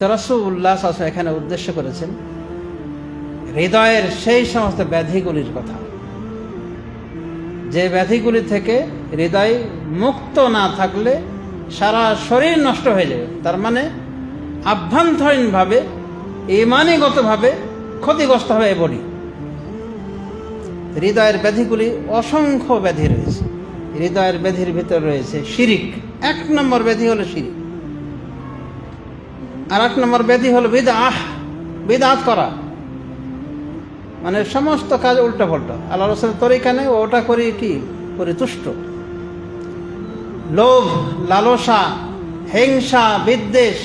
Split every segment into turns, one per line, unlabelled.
রসুল্লাহ এখানে উদ্দেশ্য করেছেন, হৃদয়ের সেই সমস্ত ব্যাধিগুলির কথা। যে ব্যাধিগুলি থেকে হৃদয় মুক্ত না থাকলে সারা শরীর নষ্ট হয়ে যাবে। তার মানে আভ্যন্তরীণভাবে, ইমানিগতভাবে ক্ষতিগ্রস্ত হবে বডি হৃদয়ের ব্যাধিগুলি অসংখ্য ব্যাধি রয়েছে। হৃদয়ের ব্যাধির ভিতরে রয়েছে শিরিক। এক নম্বর ব্যাধি হলো শিরিক। আর এক নম্বর ব্যাধি হলো বিদাহ, বিদাত করা। মানে সমস্ত কাজ উল্টো পাল্টা আল্লাহ রসুলের তরিকা নেই, ওটা করি কি? পরিতুষ্ট লোভ, লালসা, হিংসা, বিদ্বেষ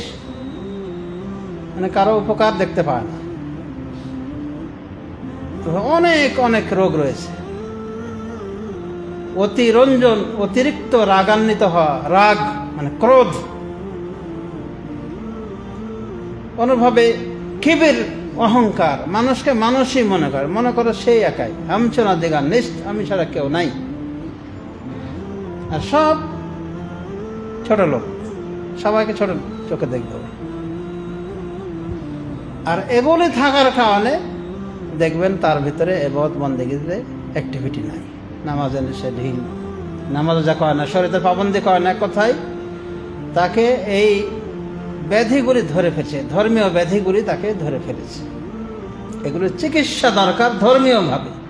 মানে কারও উপকার দেখতে পায় না। অনেক অনেক রোগ রয়েছে। অতিরঞ্জন, অতিরিক্ত রাগান্বিত হওয়া, রাগ মানে ক্রোধ কোনোভাবে কিবির অহংকার, মানুষকে মানুষই মনে করে। মনে করে সেই একাই। হামছনা দিগা নিষ্ঠ আমি ছাড়া কেউ নাই। আর সব ছোট লোক। সবাইকে ছোট চোখে দেখবে। আর এগুলি থাকার কারণে দেখবেন তার ভিতরে এবদ বন্দেগিতে অ্যাক্টিভিটি নাই। নামাজে ঢিল। নামাজ যা করে না শরীরের পাবন্দি করে না কথায়, তাকে এই ব্যাধিগুলি ধরে ফেলেছে ধর্মীয় ব্যাধিগুলি তাকে ধরে ফেলেছে। এগুলো চিকিৎসা দরকার ধর্মীয়ভাবে।